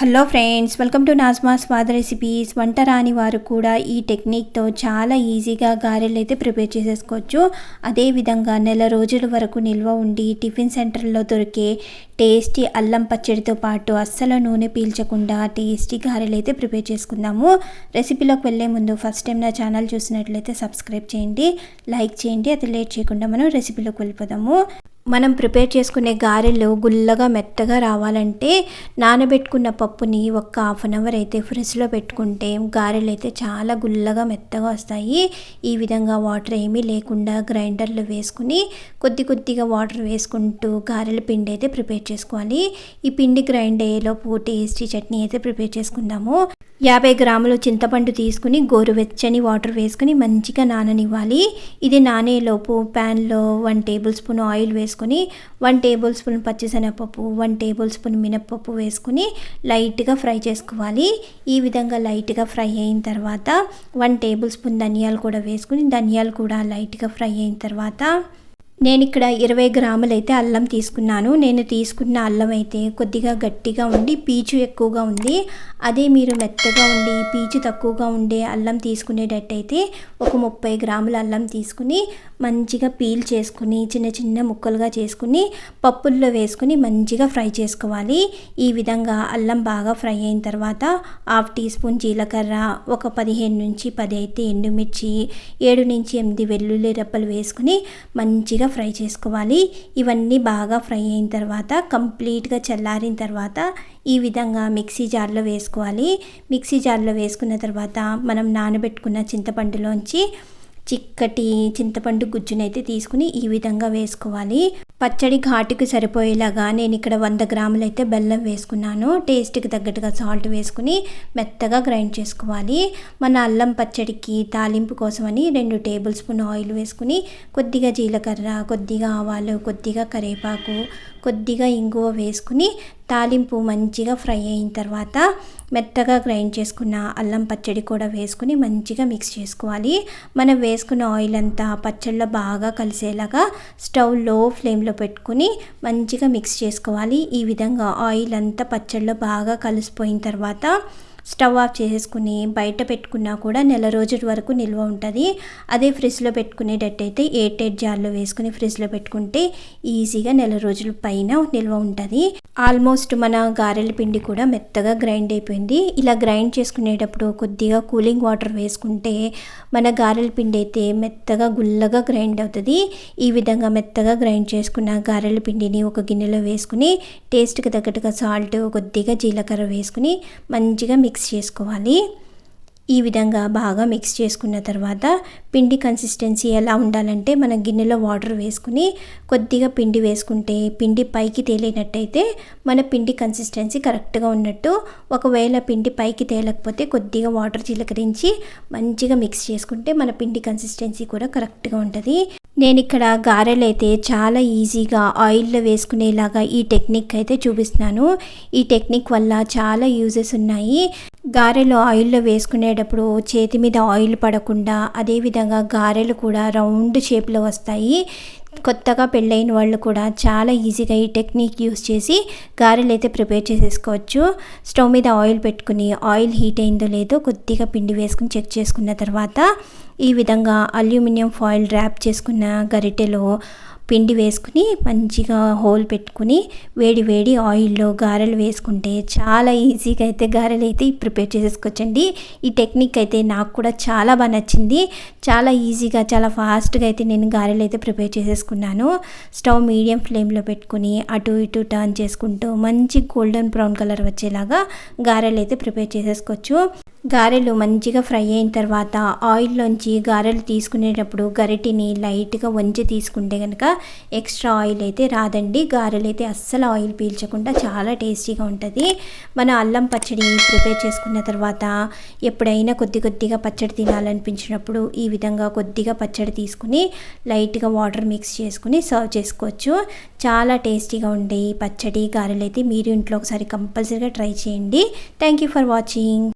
Hello friends welcome to Najma Swada recipes. వంట రాని వారు కూడా ఈ టెక్నిక్తో చాలా ఈజీగా గారెలు అయితే ప్రిపేర్ చేసేసుకోవచ్చు. అదేవిధంగా నెల రోజుల వరకు నిల్వ ఉండి టిఫిన్ సెంటర్లో దొరికే టేస్టీ అల్లం పచ్చడితో పాటు అస్సలు నూనె పీల్చకుండా టేస్టీ గారెలు అయితే ప్రిపేర్ చేసుకుందాము. రెసిపీలోకి వెళ్ళే ముందు ఫస్ట్ టైం నా ఛానల్ చూసినట్లయితే సబ్స్క్రైబ్ చేయండి లైక్ చేయండి అది లేట్ చేయకుండా మనం రెసిపీలోకి వెళ్ళిపోదాము. మనం ప్రిపేర్ చేసుకునే గారెలు గుల్లగా మెత్తగా రావాలంటే నానబెట్టుకున్న పప్పుని ఒక హాఫ్ అన్ అవర్ అయితే ఫ్రిడ్జ్లో పెట్టుకుంటే గారెలు అయితే చాలా గుల్లగా మెత్తగా వస్తాయి. ఈ విధంగా వాటర్ ఏమీ లేకుండా గ్రైండర్లో వేసుకుని కొద్ది కొద్దిగా వాటర్ వేసుకుంటూ గారెల పిండి అయితే ప్రిపేర్ చేసుకోవాలి. ఈ పిండి గ్రైండ్ అయ్యేలోపు టేస్టీ చట్నీ అయితే ప్రిపేర్ చేసుకుందాము. యాభై గ్రాములు చింతపండు తీసుకుని గోరువెచ్చని వాటర్ వేసుకుని మంచిగా నాననివ్వాలి. ఇది నానేలోపు ప్యాన్లో వన్ టేబుల్ స్పూన్ ఆయిల్ వేసుకొని వేసుకుని వన్ టేబుల్ స్పూన్ పచ్చిశనగపప్పు వన్ టేబుల్ స్పూన్ మినప్పప్పు వేసుకుని లైట్గా ఫ్రై చేసుకోవాలి. ఈ విధంగా లైట్గా ఫ్రై అయిన తర్వాత వన్ టేబుల్ స్పూన్ ధనియాలు కూడా వేసుకుని ధనియాలు కూడా లైట్గా ఫ్రై అయిన తర్వాత నేను ఇక్కడ ఇరవై గ్రాములైతే అల్లం తీసుకున్నాను. నేను తీసుకున్న అల్లం అయితే కొద్దిగా గట్టిగా ఉండి పీచు ఎక్కువగా ఉంది. అదే మీరు మెత్తగా ఉండి పీచు తక్కువగా ఉండే అల్లం తీసుకునేటట్టయితే ఒక ముప్పై గ్రాముల అల్లం తీసుకుని మంచిగా పీల్ చేసుకుని చిన్న చిన్న ముక్కలుగా చేసుకుని పప్పుల్లో వేసుకుని మంచిగా ఫ్రై చేసుకోవాలి. ఈ విధంగా అల్లం బాగా ఫ్రై అయిన తర్వాత హాఫ్ టీ స్పూన్ జీలకర్ర ఒక పదిహేను నుంచి పది అయితే ఎండుమిర్చి ఏడు నుంచి ఎనిమిది వెల్లుల్లి రెప్పలు వేసుకుని మంచిగా ఫ్రై చేసుకోవాలి. ఇవన్నీ బాగా ఫ్రై అయిన తర్వాత కంప్లీట్గా చల్లారిన తర్వాత ఈ విధంగా మిక్సీ జార్లో వేసుకోవాలి. మిక్సీ జార్లో వేసుకున్న తర్వాత మనం నానబెట్టుకున్న చింతపండులోంచి చిక్కటి చింతపండు గుజ్జునైతే తీసుకుని ఈ విధంగా వేసుకోవాలి. పచ్చడి ఘాటుకి సరిపోయేలాగా నేను ఇక్కడ వంద గ్రాములు అయితే బెల్లం వేసుకున్నాను. టేస్ట్కి తగ్గట్టుగా సాల్ట్ వేసుకుని మెత్తగా గ్రైండ్ చేసుకోవాలి. మన అల్లం పచ్చడికి తాలింపు కోసమని రెండు టేబుల్ స్పూన్ ఆయిల్ వేసుకుని కొద్దిగా జీలకర్ర కొద్దిగా ఆవాలు కొద్దిగా కరివేపాకు కొద్దిగా ఇంగువ వేసుకుని తాలింపు మంచిగా ఫ్రై అయిన తర్వాత మెత్తగా గ్రైండ్ చేసుకున్న అల్లం పచ్చడి కూడా వేసుకుని మంచిగా మిక్స్ చేసుకోవాలి. మనం వేసుకున్న ఆయిల్ అంతా పచ్చళ్ళలో బాగా కలిసేలాగా స్టవ్లో ఫ్లేమ్లో పెట్టుకుని మంచిగా మిక్స్ చేసుకోవాలి. ఈ విధంగా ఆయిల్ అంతా పచ్చళ్ళలో బాగా కలిసిపోయిన తర్వాత స్టవ్ ఆఫ్ చేసుకుని బయట పెట్టుకున్నా కూడా నెల రోజుల వరకు నిల్వ ఉంటుంది. అదే ఫ్రిడ్జ్లో పెట్టుకునేటట్టయితే ఎయిట్ ఎయిట్ జార్లో వేసుకుని ఫ్రిడ్జ్లో పెట్టుకుంటే ఈజీగా నెల రోజుల పైన నిల్వ ఉంటుంది. ఆల్మోస్ట్ మన గారెల పిండి కూడా మెత్తగా గ్రైండ్ అయిపోయింది. ఇలా గ్రైండ్ చేసుకునేటప్పుడు కొద్దిగా కూలింగ్ వాటర్ వేసుకుంటే మన గారెల పిండి అయితే మెత్తగా గుల్లగా గ్రైండ్ అవుతుంది. ఈ విధంగా మెత్తగా గ్రైండ్ చేసుకున్న గారెల పిండిని ఒక గిన్నెలో వేసుకుని టేస్ట్కి తగ్గట్టుగా సాల్ట్ కొద్దిగా జీలకర్ర వేసుకుని మంచిగా మిక్స్ మిక్స్ చేసుకోవాలి. ఈ విధంగా బాగా మిక్స్ చేసుకున్న తర్వాత పిండి కన్సిస్టెన్సీ ఎలా ఉండాలంటే మన గిన్నెలో వాటర్ వేసుకుని కొద్దిగా పిండి వేసుకుంటే పిండి పైకి తేలినట్టయితే మన పిండి కన్సిస్టెన్సీ కరెక్ట్గా ఉన్నట్టు ఒకవేళ పిండి పైకి తేలకపోతే కొద్దిగా వాటర్ చిలకరించి మంచిగా మిక్స్ చేసుకుంటే మన పిండి కన్సిస్టెన్సీ కూడా కరెక్ట్గా ఉంటుంది. నేను ఇక్కడ గారెలు అయితే చాలా ఈజీగా ఆయిల్లో వేసుకునేలాగా ఈ టెక్నిక్ అయితే చూపిస్తున్నాను. ఈ టెక్నిక్ వల్ల చాలా యూజెస్ ఉన్నాయి. గారెలు ఆయిల్లో వేసుకునేటప్పుడు చేతి మీద ఆయిల్ పడకుండా అదేవిధంగా గారెలు కూడా రౌండ్ షేప్లో వస్తాయి. కొత్తగా పెళ్ళైన వాళ్ళు కూడా చాలా ఈజీగా ఈ టెక్నిక్ యూస్ చేసి గారెలు అయితే ప్రిపేర్ చేసేసుకోవచ్చు. స్టవ్ మీద ఆయిల్ పెట్టుకుని ఆయిల్ హీట్ అయిందో లేదో కొద్దిగా పిండి వేసుకుని చెక్ చేసుకున్న తర్వాత ఈ విధంగా అల్యూమినియం ఫాయిల్ ర్యాప్ చేసుకున్న గరిటెలో పిండి వేసుకుని మంచిగా హోల్ పెట్టుకుని వేడి వేడి ఆయిల్లో గారెలు వేసుకుంటే చాలా ఈజీగా అయితే గారెలు అయితే ప్రిపేర్ చేసేసుకోవచ్చండి. ఈ టెక్నిక్ అయితే నాకు కూడా చాలా బాగా నచ్చింది. చాలా ఈజీగా చాలా ఫాస్ట్గా అయితే నేను గారెలు అయితే ప్రిపేర్ చేసేసుకున్నాను. స్టవ్ మీడియం ఫ్లేమ్లో పెట్టుకుని అటు ఇటు టర్న్ చేసుకుంటూ మంచి గోల్డెన్ బ్రౌన్ కలర్ వచ్చేలాగా గారెలు అయితే ప్రిపేర్ చేసేసుకోవచ్చు. గారెలు మంచిగా ఫ్రై అయిన తర్వాత ఆయిల్లోంచి గారెలు తీసుకునేటప్పుడు గరిటిని లైట్గా వంచి తీసుకుంటే కనుక ఎక్స్ట్రా ఆయిల్ అయితే రాదండి. గారెలు అయితే అస్సలు ఆయిల్ పీల్చకుండా చాలా టేస్టీగా ఉంటుంది. మన అల్లం పచ్చడి ప్రిపేర్ చేసుకున్న తర్వాత ఎప్పుడైనా కొద్ది కొద్దిగా పచ్చడి తినాలనిపించినప్పుడు ఈ విధంగా కొద్దిగా పచ్చడి తీసుకుని లైట్గా వాటర్ మిక్స్ చేసుకుని సర్వ్ చేసుకోవచ్చు. చాలా టేస్టీగా ఉండే ఈ పచ్చడి గారెలు అయితే మీరు ఇంట్లో ఒకసారి కంపల్సరీగా ట్రై చేయండి. Thank you for watching.